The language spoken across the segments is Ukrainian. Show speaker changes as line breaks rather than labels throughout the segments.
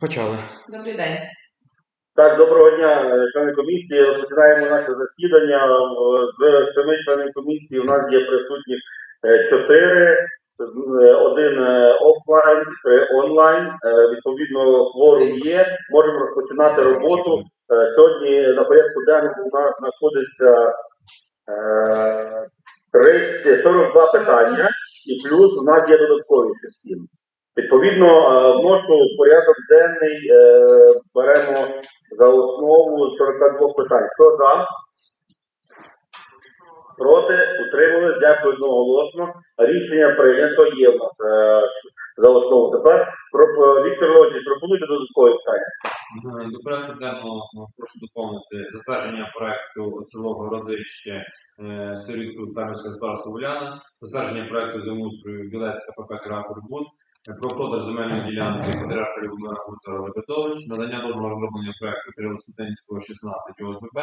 Почали.
Добрий день.
Так, доброго дня, члени комісії. Розпочинаємо наше засідання. З семи членів комісії у нас є присутні е, чотири, один е, офлайн, три онлайн. Е, Відповідно, кворум є. Можемо розпочинати роботу. Сьогодні на порядку денному у нас знаходиться е, 30 42 питання, і плюс у нас є додаткові сім. Відповідно, е, вношу в порядок денний е, беремо за основу 42 питань. Хто за? Проти? Утримали? Дякую одноголосно. Рішення прийнято є в нас е, за основу. Тепер Віктор Володимирович, пропонуйте додаткові питання.
До порядку денного прошу доповнити затвердження проекту село Городище Сирітку фермерського господарства Уляна, затвердження проекту землеустрою Білецька ПП Кракурбуд, про продаж земельної ділянки Патріарха Любомира Гуртора Лебедович, надання дозволу на розроблення проекту Кирило Сутенського 16 ОСББ,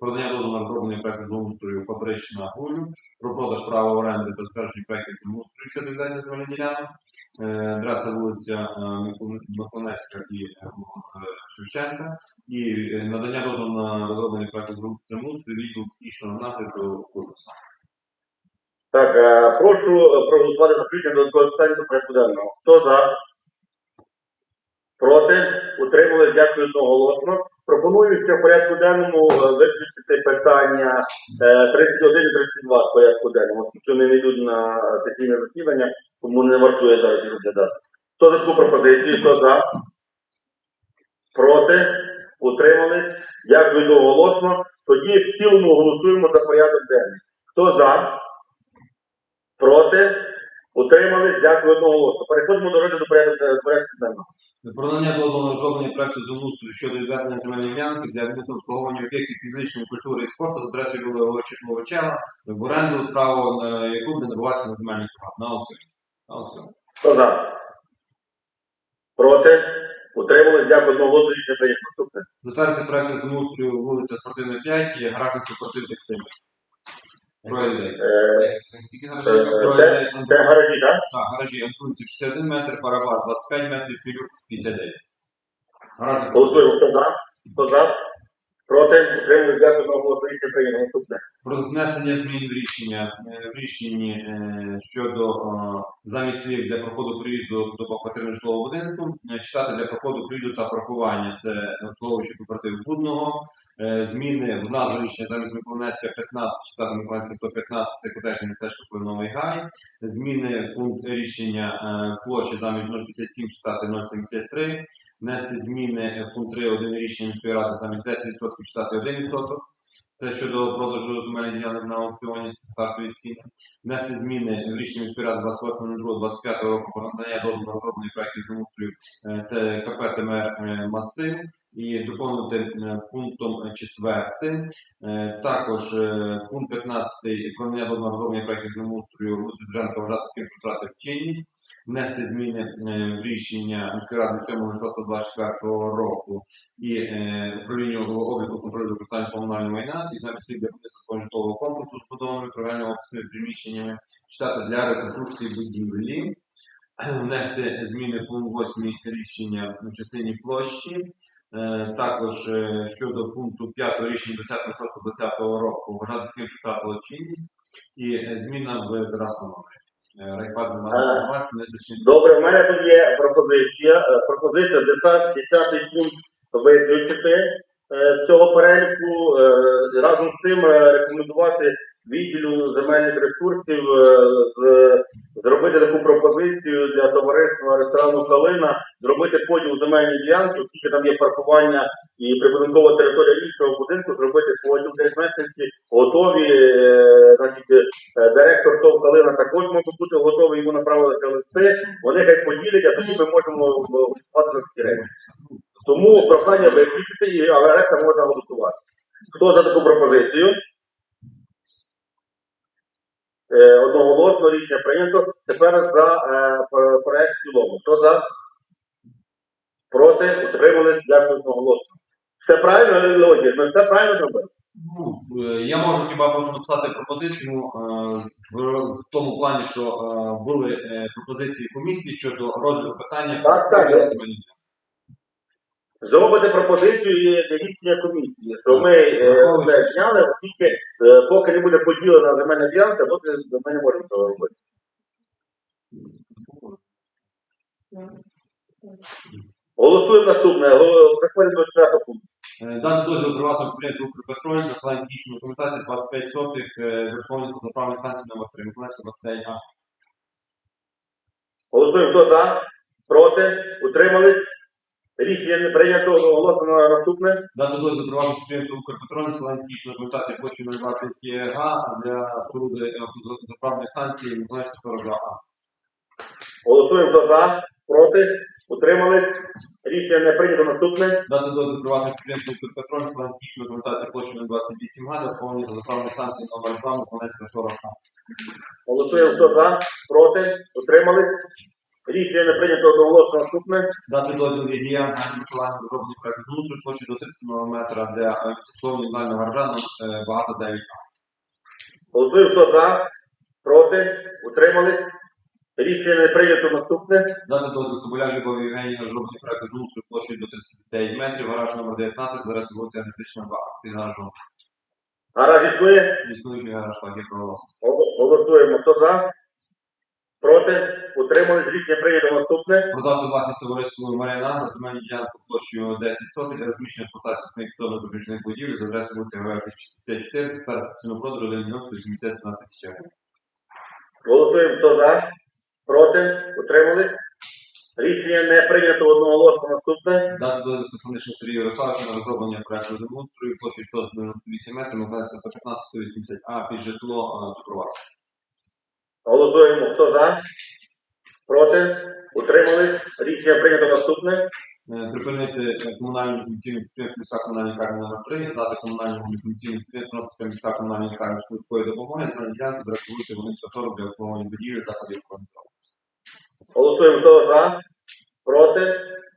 продання дозволу розроблення проекту землеустрою Фабрична Гулю, про продаж права оренди та затвердження проектів землеустрою щодо відведення земельних ділянок, Е, адреса вулиця е, Миколаївська і е, Шевченка, і надання дозволу на розроблення проекту землеустрою відділ технічного нагляду Курса.
Так, е, прошу е, проголосувати за включення додаткових питань до порядку денного. Хто за? Проти? Утримали? Дякую одноголосно. Пропоную ще в порядку денному е, виключити питання е, 31 і 32 в порядку денному, оскільки вони не йдуть на сесійне засідання, тому не вартує зараз їх розглядати. Хто за таку пропозицію? Хто за? Проти? Утримались? Дякую одноголосно. Тоді в цілому голосуємо за порядок денний. Хто за? Проти? Утримались? Дякую одноголосно. Переходимо до розгляду порядку порядку денного.
Про надання дозволу на розроблення проекту землеустрою щодо відведення земельної ділянки для відповідного обслуговування об'єктів фізичної культури і спорту з адресою Вулиці Ловичева, в оренду право е, яку буде набуватися на земельних прав на аукціоні. На аукціоні.
Хто за? Проти? Утримались? Дякую одноголосно. Рішення прийнято. Наступне.
Затвердити проекту землеустрою вулиця Спортивна 5 і гаражний кооператив текстильний.
Е, е?
Троє
Це, гаражі, так?
Так, гаражі Антунців 61 метр, Парабар 25 метрів, Філюк 59. Гаражі.
Голосуємо. Хто за? Хто за? Проти? Утримались? Дякую одноголосно. Рішення прийнято. Наступне.
про внесення змін в рішення е, в рішенні е, щодо е, замість слів для проходу приїзду до багатоквартирного житлового будинку читати для проходу приїзду та паркування це обслуговуючий кооператив Будного. Зміни в назву рішення замість Миколаївська 15 читати Миколаївська 115 це котежне містечко Новий Гай. Зміни пункт рішення площі замість 0,57 читати 0,73. Внести зміни в пункт 3 один рішення міської ради замість 10% читати 1%. Це щодо продажу земельних ділянок на аукціоні, це стартові ціни. Внести зміни в рішення міської ради 28.02.25 року про надання дозволу на розроблення проєктів землеустрою е, КП ТМР е, Масив і доповнити е, пунктом 4. Також пункт 15 про надання дозволу розроблення проєктів землеустрою вулицю Дженка вважати тим, що втратив чинність. Внести зміни е, в рішення міської ради 7.06.24 року і е, управління обліку контролю використання комунального майна і замість для будівництва житлового комплексу з будованими програмними офісними приміщеннями читати для реконструкції будівлі, внести зміни пункт 8 рішення в частині площі. Е, Також щодо пункту 5 рішення 26.20 року вважати таким, що втратило чинність, і зміна в номері. Е.
Добре, в мене тут є пропозиція. Е, Пропозиція 10, 10 пункт виключити е, з цього переліку. Разом з тим рекомендувати відділу земельних ресурсів е, зробити таку пропозицію для товариства ресторану Калина, зробити поділ земельної ділянки, оскільки там є паркування і прибудинкова територія іншого будинку, зробити поділ де мешканці готові. е, Значить, е, директор ТОВ Калина також може бути готовий, йому направили це листи. Вони хай поділять, а тоді ми можемо такі речі. Тому прохання виключити, але решта можна голосувати. Хто за таку пропозицію? Е, Одноголосно рішення прийнято. Тепер за е, проект в цілому. Хто за? Проти? Утримались? Дякую одноголосно. Все правильно, Леонід? Ми все правильно зробили?
Ну, е, я можу хіба просто написати пропозицію е, в, тому плані, що е, були е, пропозиції комісії щодо розгляду питання
Так, так, Зробите пропозицію і для рішення комісії, що ми е, це зняли, оскільки е, поки не буде поділена земельна ділянка, поки ми не можемо цього робити. Голосуємо наступне. Приходимо до четвертого пункту.
Е, Дати дозвіл приватного підприємства «Укрпетроль» на складання технічної документації 25 сотих е, розповнити заправної станції номер 3, Миколаївська 29 А.
Голосуємо хто за, проти, утримались. Рішення не прийнято, оголосено наступне.
Дати дозвіл приватного підприємства складання технічної документації площі 020 га для споруди е, заправної станції Миколаївська 42 А.
Голосуємо хто за, проти, утримались. Рішення не прийнято наступне.
Дати дозвіл приватного підприємства складання технічної документації площі 028 га для споруди заправної станції номер 2 Миколаївська 40 А.
Голосуємо хто за, проти, утримались. Рішення не прийнято одноголосно наступне.
Дати дозвіл Єдія на Миколаїв розроблення проекту змусу площі до 30 метра для фіксованого індивідуального гаража е, багато 9 А.
Голосуємо хто за, проти, утримались. Рішення не прийнято наступне.
Дати дозвіл Соболяр Любові Євгенії на розроблення проекту змусу площею до 39 метрів, гараж номер 19, зараз вулиця Енергетична 2, під гаражом.
Гараж існує.
Існуючий гараж, так, як.
Голосуємо хто за, проти, утримались. Рішення прийнято наступне.
Продати власність товариству Маріана на ділянку площею 10 сотень розміщення експлуатації тимчасових публічних будівель за адресою вулиця Героя 54, тепер ціну продажу 90 80 на тисяча гривень.
Голосуємо хто за, проти, утримались. Рішення не прийнято одноголосно наступне.
Дати дозвіл Стефанишин Сергію Ярославовичу на розроблення проекту землеустрою площею 198 метрів, Миколаївська 115 180 а під житло е, цукровар.
Голосуємо хто за, проти, утримались. Рішення прийнято наступне.
Е, Припинити е, комунальну інформаційну підприємство міська комунальна номер 3, дати комунальному інформаційну підприємство Тернопільська міська комунальна швидкої допомоги, з ділянки зарахувати Волинська 40 для обслуговування будівель заходів здоров'я.
Голосуємо хто за, проти,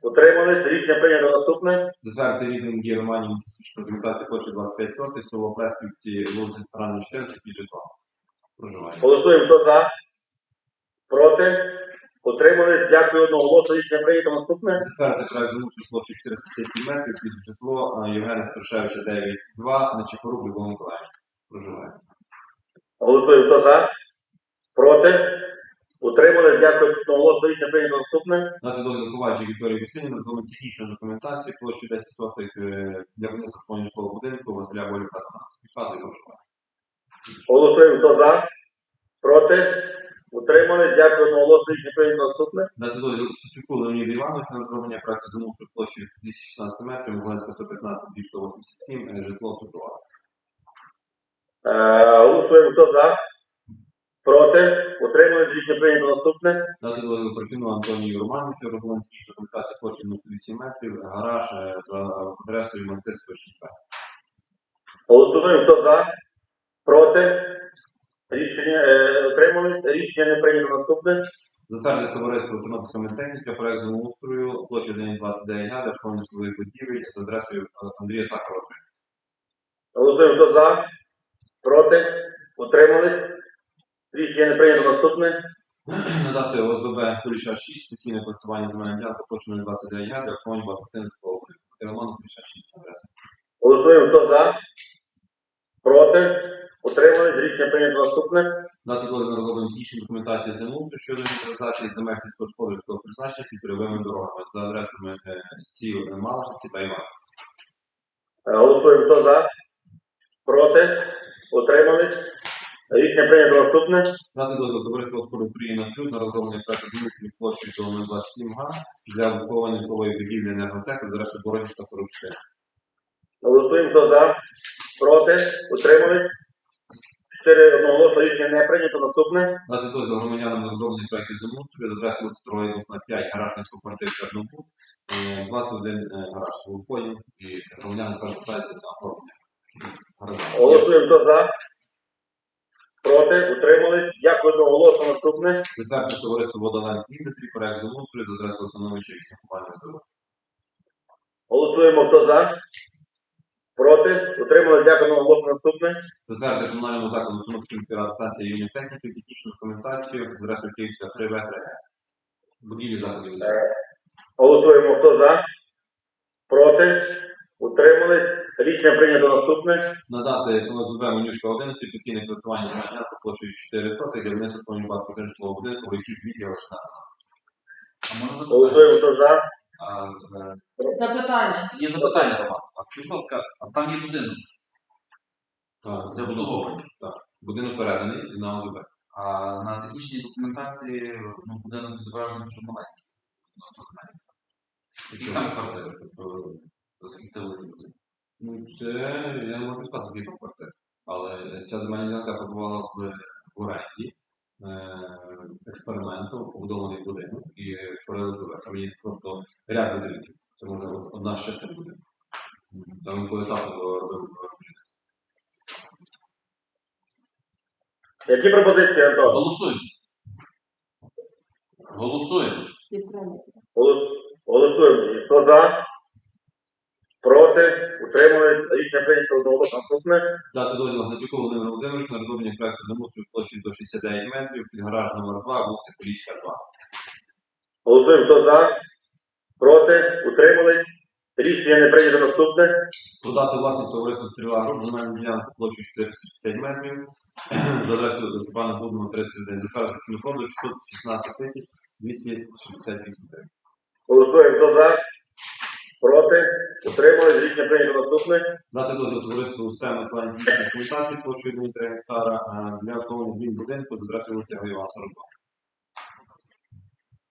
утримались. Рішення прийнято наступне.
Затвердити різним діям Романів інститутської документації площі 25 сотих, село Плесківці, вулиця Старанна 14 і житло. Проживає.
Голосуємо хто за, проти, утримались. Дякую одноголосно. Рішення прийнято наступне.
Затвердити проект замусу площі 457 метрів під житло Євгена Струшевича 9.2 на Чехорук Любов Миколаївна. Проживає.
Голосуємо хто за, проти, утримались. Дякую одноголосно. Рішення прийнято наступне.
Дати дозвіл Ковальчі Вікторії Васильівни розробити технічну документацію площі 10 сотих е, для повні житлового будинку Василя Болюка 12. Підказує проживає.
Голосуємо хто за, проти. Дякую одноголосно. Рішення прийнято наступне.
Дозвіл Сутюку Леоніду Івановичу на розроблення проекту замусу площі 216 метрів, Миколаївська 115, 287, е, житло цукрова.
Е, Голосуємо хто за, проти, утримались. Рішення прийнято наступне.
Дозвіл Профіну Антонію Романовичу розроблення технічної документації площі 98 метрів, гараж за адресою Монастирського 6
Голосуємо хто за, проти, рішення е, утримались. Рішення не прийнято наступне.
Затвердити товариство Тернопільська медтехніка, проект землеустрою, площа 1,29 га, виконання житлових будівель з адресою е, Андрія Сахарова.
Голосуємо хто за, проти, утримались. Рішення не прийнято наступне.
Надати ОСББ Куліша 6, постійне користування земельним ділянкою площа 029 га, виконання багатоактивницького будинку. Куліша 6 адреса.
Голосуємо хто за, проти, утримались. Рішення прийнято наступне.
Дати дозвіл на розроблення технічної документації землеустрою щодо інвентаризації земель сільськогосподарського призначення під польовими дорогами за адресами е, сіл Малашиці та Іван.
Е, Голосуємо хто за, проти, утримались. Рішення прийнято наступне.
Дати дозвіл товариства спору Україна Плюс на розроблення проекту землеустрою площі до 027 га для обслуговування житлової будівлі енергоцеху за адресою Бородівська 44.
Голосуємо хто за, проти, утримались. Чотири одноголосно рішення не прийнято. Наступне.
Дати дозвіл громадянам на розроблення проєктів землеустрою за адресою Строї на 5 гаражних кооператив Чорнобуд, 21 е, гараж Волополів і громадяни звертаються на оформлення.
Голосуємо хто за, проти, утримались. Дякую одноголосно. Наступне.
Затвердити товариство Водолайн Індустрі, проект землеустрою за адресою Автономича 8 Купальної завод.
Голосуємо хто за, проти, утримались. Дякую одноголосно. Наступне.
Затвердити комунальному закладу міської станції юні техніки, технічну документацію з адресою Київська 3 в 3 Будівлі заходів.
Голосуємо хто за, проти? Утримались? Рішення прийнято наступне.
Надати ОСББ Менюшка 11 офіційне користування земельна площею 4 соти для внесення повні банку житлового будинку, в
можна запитання?
Голосуємо, хто за.
А, е,
Запитання.
Є запитання, Роман. А скажіть, будь ласка, а там є будинок для
Так,
обслуговування.
будинок переданий на ОСББ.
А на технічній документації ну, будинок відображений дуже маленький. Відносно земельний. Скільки там квартир? Тобто, скільки це великий будинок?
Ну, це я не можу сказати, скільки квартир. Але ця земельна ділянка побувала в, в оренді експерименту, побудований будинок і. Там є просто ряд будинків. Це може одна з частин будинку. Там по етапу робив.
Які пропозиції, Антон?
Голосуємо. Голосуємо.
Голосуємо. Хто за? Проти? Утримались? Рішення прийнято одноголосно. Наступне.
Дати дозвіл Гнатюку Володимиру Володимировичу на розроблення проекту замусою площею до 69 метрів під гараж номер 2, вулиця Поліська 2.
Голосуємо, хто за? Проти? Утримались? Рішення не прийнято наступне.
Продати власність товариству Стріла Груп земельну ділянку площею 460 метрів за адресою до Степана Будного 31. Затвердити ціну продажу 616 тисяч 268 гривень.
Голосуємо, хто за? Проти? Утримались? Рішення прийнято наступне.
Дати дозвіл товариству устами складання технічної документації площею 1,3 гектара а, для обслуговування двін будинку з адресою вулиця Гаєва 42.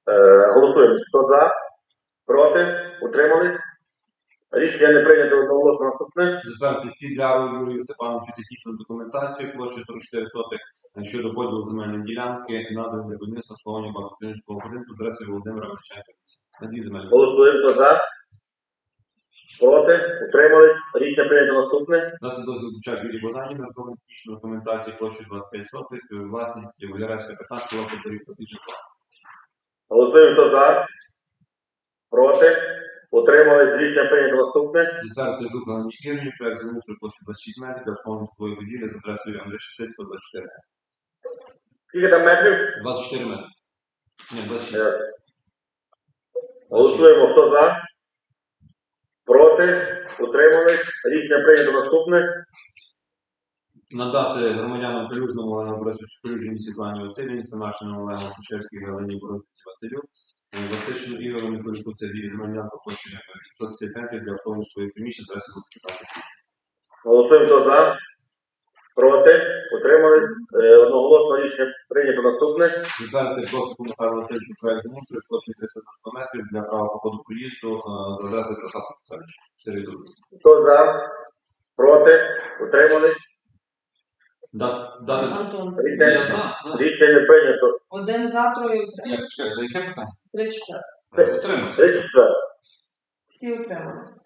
Е, голосуємо. Хто за? Проти? Утримались? Рішення не прийнято одноголосно. Наступне.
Затвердити всі для Юрію Степановичу технічну документацію площею 44 сотих щодо поділу земельної ділянки наданої для будівництва обслуговування багатоклінічного будинку з адресою Володимира. На земельні.
Голосуємо, хто за? Проти? Утримались? Рішення прийнято наступне.
Дати дозвіл Бучак Юрій Богданів на зроблення технічної документації площею 25 сотих, власність Валярецька 15 років доріг житла.
Голосуємо, хто за? Проти? Утримались? Рішення прийнято наступне.
Затвердити жук Галині Ірні, проект землеустрою площею 26 метрів для повної житлової будівлі з адресою Андрій Шептицького 24.
Скільки там метрів?
24 метри. Ні, 26.
Е, Голосуємо, хто за? Проти? Утримались? Рішення прийнято наступне.
Надати громадянам Калюжному Олену Борисовичу Калюжині Світлані Васильівні, Самарчину Олену Кучерській Галині Борисовичу Василю, Васильчину Ігорю Миколіку Сергію площею 550 метрів для повної своєї приміщення з адресою Луцька.
Голосуємо, хто за? Проти? Утримались? Е, Одноголосно рішення прийнято наступне.
Затвердити Бродську Михайло Васильовичу проект землеустрою площею 390 метрів для права походу проїзду е, з адресою Красавка Писарич. Сергій Дубович.
Хто за? Проти? Утримались?
Да- Дати
Антон.
Я
Рішення,
за, за.
рішення прийнято.
Один за, троє утримали.
Як, чекай, яке питання?
Три чотири.
Е, Утримався.
34.
Всі утрималися.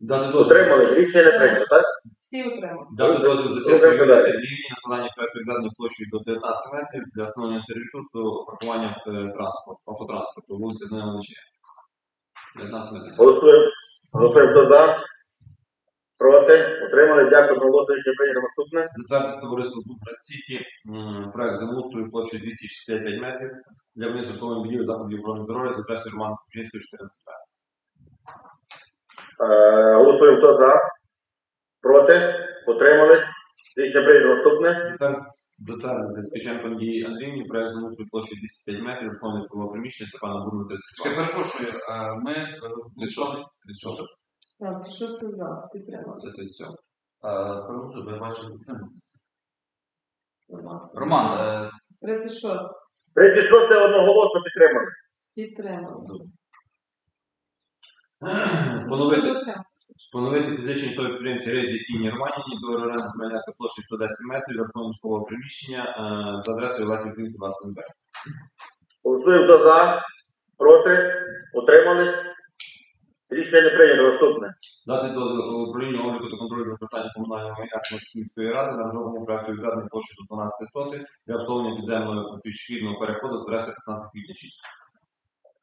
Дати дозвіл.
Утримались? Рішення не прийнято, так?
Всі утрималися.
Дати дозвіл за Юрію
питання.
На складання проекту відведення площею до 19 метрів для встановлення сервітуту паркування е, транспорту, автотранспорту, вулиця Данила Личія. 19 метрів.
Голосуємо. Голосуємо, хто за? Проти? Утримались? Дякую, одноголосно рішення прийнято наступне.
Затвердити товариство Дубрат Сіті, м, проект землеустрою площею 265 метрів для виніс житлових будівель заходів охорони здоров'я за адресою Романа Кучинського 14 Б.
Е, Голосуємо, хто за? Проти? Утримались? Рішення прийнято наступне.
Затвер- Затвердити Ткаченко Надії Андріївні, проект землеустрою площею 205 метрів, виконує житлового приміщення Степана
Чекай,
32.
перепрошую, е, ми е, відшов-
36.
Так, шосте за. Підтримали.
Це 37.
Е, Перепрошую, бо я бачив підтримуватися.
Будь ласка.
Роман, е,
36.
36 одноголосно підтримали.
Підтримали.
Поновити
Підтримали.
Встановити фізичній особі підприємці Резі Інні Романівні до оренди земельної площі 110 метрів школового приміщення е, за адресою Лесі Українки 21 Б.
Голосуємо, хто за? Проти? Утримались? Рішення не прийнято. Наступне.
Дати дозвіл управління обліку та контролю за питання комунального майна міської ради на розроблення проекту відведення площі до 12 сотих для обслуговування підземного пішохідного переходу з адреси 15 квітня 6.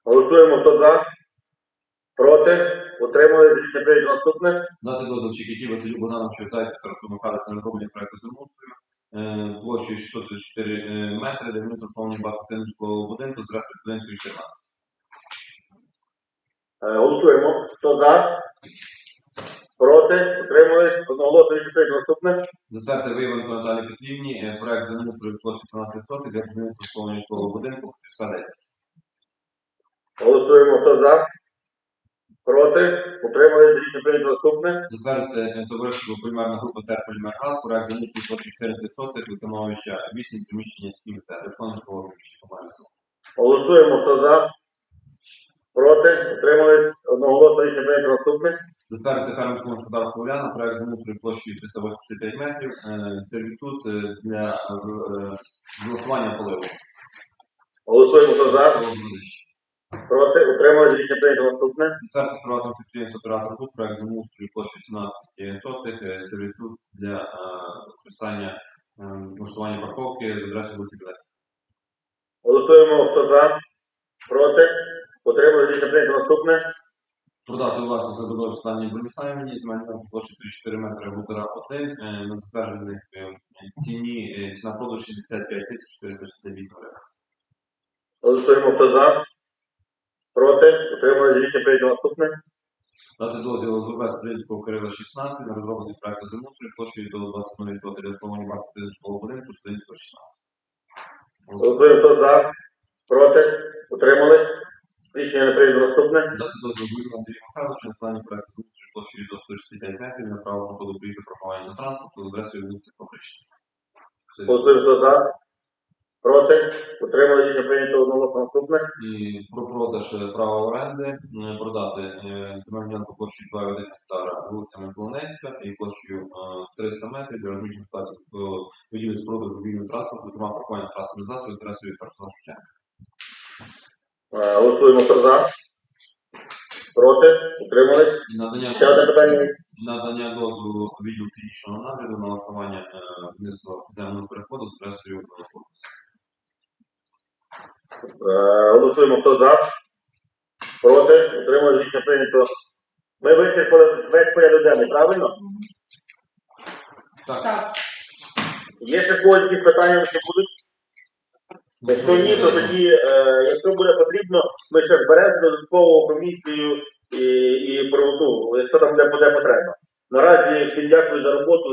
Голосуємо, хто за? Проти? Утримались? Рішення прийнято. Наступне.
Дати дозвіл Чекіті Василю Богдановичу Зайцю Тарасу Михайловичу на розроблення проекту землеустрою е, площею 634 е, метри виробництва обслуговування багатоквартирного житлового будинку з адресою Студентської 14.
Е, Голосуємо. Хто за? Проти? Утримались? Одноголосно рішення прийнято. Наступне.
Затвердити Виявленко Наталі Петрівні е, проект землеустрою площі 12 сотих для будівництва обслуговування житлового будинку Київська 10.
Голосуємо. Хто за? Проти? Утримались? Рішення прийнято. Наступне.
Затвердити товариство полімерна група ТЕР Полімергаз, проект площі 14 сотих, 8, приміщення 7, це електронне житлове приміщення.
Голосуємо. Хто за? Проти? Утримались? Одноголосно рішення прийнято. Наступне.
Затвердити фермерському господарству Уляна, проект землеустрою площею 385 метрів, е, сервітут е, для е, голосування поливу.
Голосуємо. Хто за? Проти? Утримались? Рішення прийнято. Наступне.
Затвердити приватного підприємства оператор ГУП, проект землеустрою площею 17 сотих, е, сервітут для е, використання е, влаштування парковки з адресою вулиці Білецька.
Голосуємо. Хто за? Проти? Утримались? Рішення прийнято. Наступне.
Продати у власність забудови Світлані Брониславівні, земельну площу 34 метри гутера 1, е, на затверджених ціні, ціна продажу 65 тисяч 468 гривень.
Голосуємо. Хто за? Проти? Утримались? Рішення прийнято. Наступне.
Дати дозвіл ОЗБ Стрільського Кирила 16 на розроблення проекту землеустрою площею до 20 сотих для встановлення базового будинку Стрільського 16.
Голосуємо. Хто за? Проти? Утримались? Рішення не прийнято. Наступне.
Дати дозвіл Гуйку Андрію Михайловичу на складання проекту землеустрою площею до 165 метрів на право проходу проховання транспорту з адресою вулиці Фабрична.
Голосуємо. Хто за? Проти? Утримались? Рішення прийнято. Наступне.
і про продаж е, права оренди е, продати е, земельну площею 2,1 гектара вулиця Миколинецька і площею е, 300 метрів для розміщення плаців будівлі споруди мобільного транспорту, зокрема паркування транспортних засобів адресою персонал Шевченка.
Голосуємо. Хто за? Проти? Утримались?
Надання,
Ще одне питання.
надання дозволу відділу технічного нагляду на основання е, виробництва земельного переходу з адресою Форкус.
Е, Голосуємо. Хто за? Проти? Утримались? Рішення прийнято. Ми вичерпали весь порядок денний, правильно?
Так,
Так.
Є ще когось якісь питання, що будуть? Якщо ні, то тоді, е, якщо буде потрібно, ми ще зберемо додаткову комісію і, і про- ну, якщо там буде потреба. Наразі всім дякую за роботу.